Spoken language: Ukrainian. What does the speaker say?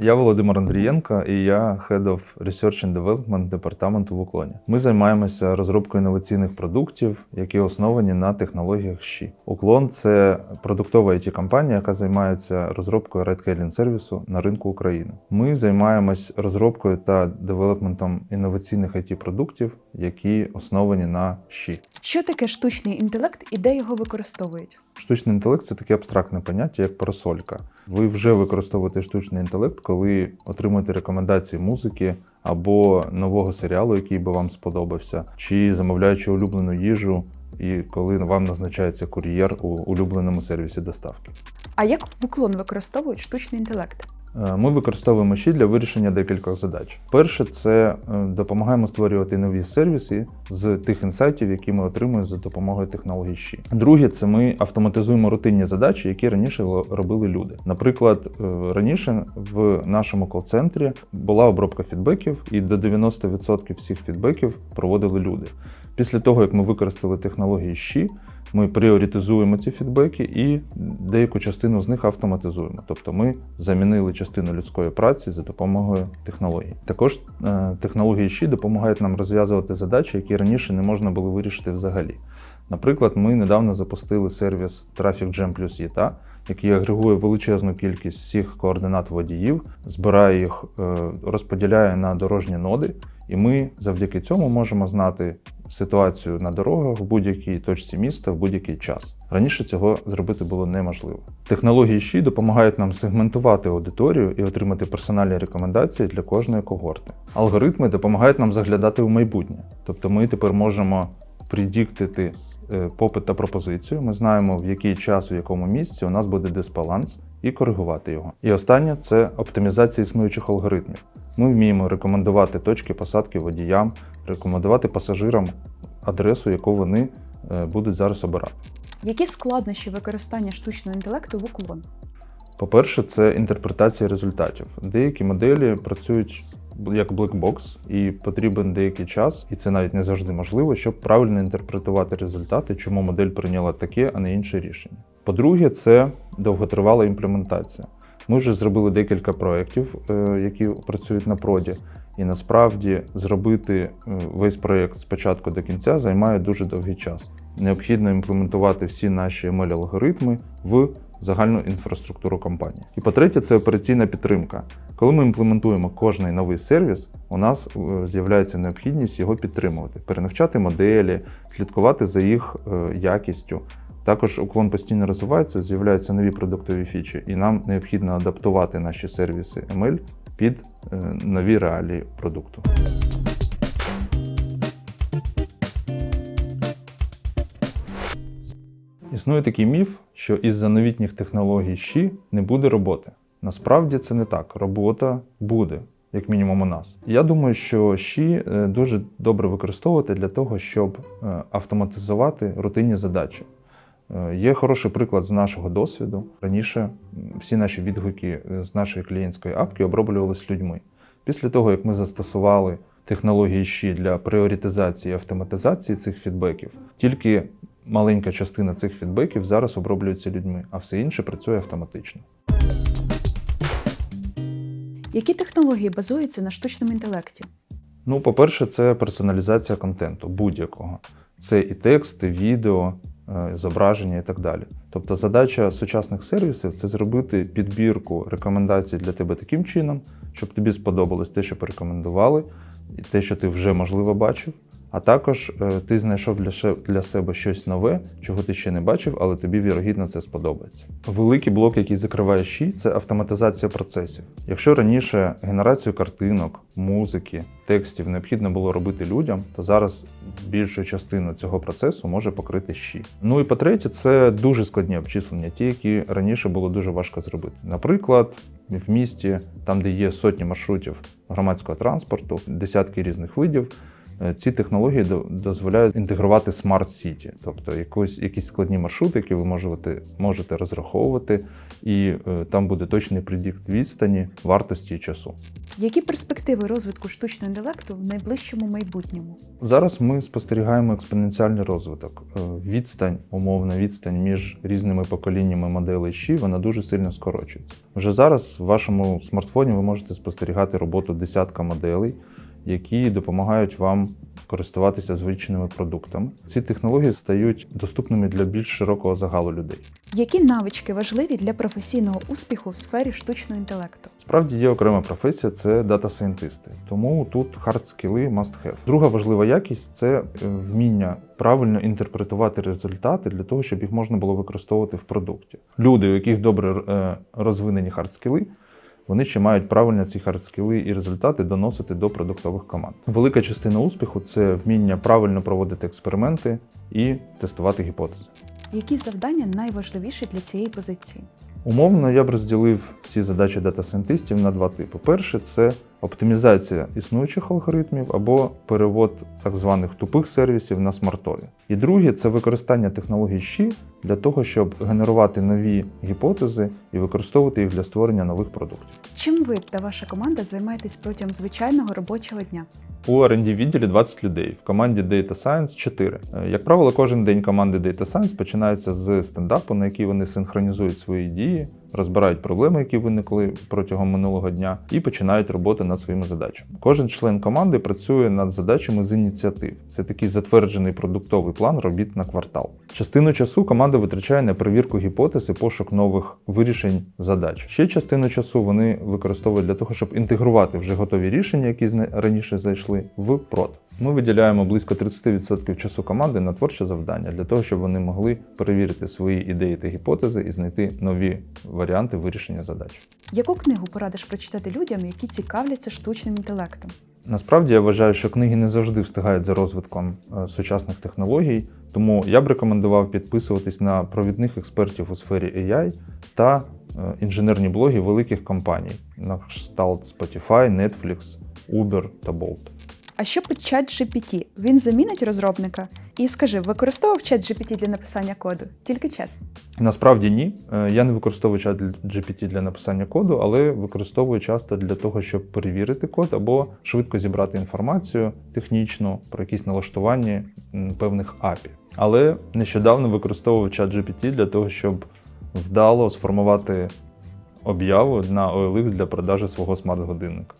Я Володимир Андрієнко і я Head of Research and Development департаменту в Уклоні. Ми займаємося розробкою інноваційних продуктів, які основані на технологіях ЩІ. Уклон це продуктова it компанія яка займається розробкою райдхейлінг сервісу на ринку України. Ми займаємось розробкою та девелопментом інноваційних it продуктів які основані на ЩІ. Що таке штучний інтелект і де його використовують? Штучний інтелект це таке абстрактне поняття, як парасолька. Ви вже використовуєте штучний інтелект, коли отримуєте рекомендації музики або нового серіалу, який би вам сподобався, чи замовляючи улюблену їжу, і коли вам назначається кур'єр у улюбленому сервісі доставки. А як в уклон використовують штучний інтелект? Е, Ми використовуємо щі для вирішення декількох задач. Перше, це е, допомагаємо створювати нові сервіси з тих інсайтів, які ми отримуємо за допомогою технологій щі. Друге, це ми автоматизуємо рутинні задачі, які раніше робили люди. Наприклад, е, раніше в нашому кол-центрі була обробка фідбеків, і до 90% всіх фідбеків проводили люди. Після того, як ми використали технології щі, ми пріоритизуємо ці фідбеки і деяку частину з них автоматизуємо. Тобто ми замінили частину людської праці за допомогою технологій. Також е, технології щі допомагають нам розв'язувати задачі, які раніше не можна було вирішити взагалі. Наприклад, ми недавно запустили сервіс Traffic Jam плюс ЄТА, який агрегує величезну кількість всіх координат водіїв, збирає їх, е, розподіляє на дорожні ноди, і ми завдяки цьому можемо знати ситуацію на дорогах в будь-якій точці міста в будь-який час. Раніше цього зробити було неможливо. Технології ЩІ допомагають нам сегментувати аудиторію і отримати персональні рекомендації для кожної когорти. Алгоритми допомагають нам заглядати в майбутнє, тобто ми тепер можемо предіктити е, попит та пропозицію. Ми знаємо, в який час, в якому місці у нас буде дисбаланс, і коригувати його. І останнє це оптимізація існуючих алгоритмів. Ми вміємо рекомендувати точки посадки водіям, рекомендувати пасажирам адресу, яку вони е, будуть зараз обирати. Які складнощі використання штучного інтелекту в уклон? По-перше, це інтерпретація результатів. Деякі моделі працюють як блекбокс, і потрібен деякий час, і це навіть не завжди можливо, щоб правильно інтерпретувати результати, чому модель прийняла таке, а не інше рішення. По-друге, це довготривала імплементація. Ми вже зробили декілька проєктів, е, які працюють на проді, і насправді зробити е, весь проєкт з початку до кінця займає дуже довгий час. Необхідно імплементувати всі наші ML-алгоритми в загальну інфраструктуру компанії. І по-третє, це операційна підтримка. Коли ми імплементуємо кожний новий сервіс, у нас е, з'являється необхідність його підтримувати, перенавчати моделі, слідкувати за їх е, якістю. Також уклон постійно розвивається, з'являються нові продуктові фічі, і нам необхідно адаптувати наші сервіси ML під е, нові реалії продукту. Існує такий міф, що із-за новітніх технологій щі не буде роботи. Насправді це не так. Робота буде, як мінімум у нас. Я думаю, що щі е, дуже добре використовувати для того, щоб е, автоматизувати рутинні задачі. Е, Є хороший приклад з нашого досвіду. Раніше всі наші відгуки е, з нашої клієнтської апки оброблювалися людьми. Після того, як ми застосували технології щі для пріоритизації і автоматизації цих фідбеків, тільки маленька частина цих фідбеків зараз оброблюється людьми, а все інше працює автоматично. Які технології базуються на штучному інтелекті? Ну, по-перше, це персоналізація контенту будь-якого. Це і текст, і відео, зображення і так далі. Тобто задача сучасних сервісів це зробити підбірку рекомендацій для тебе таким чином, щоб тобі сподобалось те, що порекомендували, і те, що ти вже можливо бачив. А також е, ти знайшов для, себе щось нове, чого ти ще не бачив, але тобі вірогідно це сподобається. Великий блок, який закриває щі, це автоматизація процесів. Якщо раніше генерацію картинок, музики, текстів необхідно було робити людям, то зараз більшу частину цього процесу може покрити щі. Ну і по-третє, це дуже складні обчислення, ті, які раніше було дуже важко зробити. Наприклад, в місті, там, де є сотні маршрутів громадського транспорту, десятки різних видів. Е, Ці технології до- дозволяють інтегрувати смарт сіті, тобто якось, якісь складні маршрути, які ви можете, можете розраховувати, і е, там буде точний предікт відстані, вартості і часу. Які перспективи розвитку штучного інтелекту в найближчому майбутньому? Зараз ми спостерігаємо експоненціальний розвиток. Е, Відстань, умовна відстань між різними поколіннями моделей щі, вона дуже сильно скорочується. Вже зараз в вашому смартфоні ви можете спостерігати роботу десятка моделей, які допомагають вам користуватися звичними продуктами. Ці технології стають доступними для більш широкого загалу людей. Які навички важливі для професійного успіху в сфері штучного інтелекту? Справді є окрема професія це дата-сайентисти. Тому тут хард-скіли must have. Друга важлива якість це е, вміння правильно інтерпретувати результати для того, щоб їх можна було використовувати в продукті. Люди, у яких добре е, розвинені хард-скіли, вони ще мають правильно ці хард-скіли і результати доносити до продуктових команд. Велика частина успіху це вміння правильно проводити експерименти і тестувати гіпотези. Які завдання найважливіші для цієї позиції? Умовно я б розділив всі задачі дата-сайентистів на два типи. Перше це оптимізація існуючих алгоритмів або перевод так званих тупих сервісів на смартові. І друге це використання технологій щі для того, щоб генерувати нові гіпотези і використовувати їх для створення нових продуктів. Чим ви та ваша команда займаєтесь протягом звичайного робочого дня? У R&D відділі 20 людей, в команді Data Science 4. Е, Як правило, кожен день команди Data Science починається з стендапу, на який вони синхронізують свої дії, розбирають проблеми, які виникли протягом минулого дня, і починають роботу над своїми задачами. Кожен член команди працює над задачами з ініціатив. Це такий затверджений продуктовий план робіт на квартал. Частину часу команда витрачає на перевірку гіпотез і пошук нових вирішень задач. Ще частину часу вони використовують для того, щоб інтегрувати вже готові рішення, які раніше зайшли, в прод. Ми виділяємо близько 30% часу команди на творче завдання для того, щоб вони могли перевірити свої ідеї та гіпотези і знайти нові варіанти вирішення задач. Яку книгу порадиш прочитати людям, які цікавляться штучним інтелектом? Насправді я вважаю, що книги не завжди встигають за розвитком е, сучасних технологій, тому я б рекомендував підписуватись на провідних експертів у сфері AI та е, інженерні блоги великих компаній на кшталт Spotify, Netflix, Uber та Bolt. А що по чат GPT? Він замінить розробника? І скажи, використовував чат GPT для написання коду? Тільки чесно. Насправді ні. Е, Я не використовую чат GPT для написання коду, але використовую часто для того, щоб перевірити код або швидко зібрати інформацію технічну про якісь налаштування певних API. Але нещодавно використовував чат GPT для того, щоб вдало сформувати об'яву на OLX для продажу свого смарт-годинника.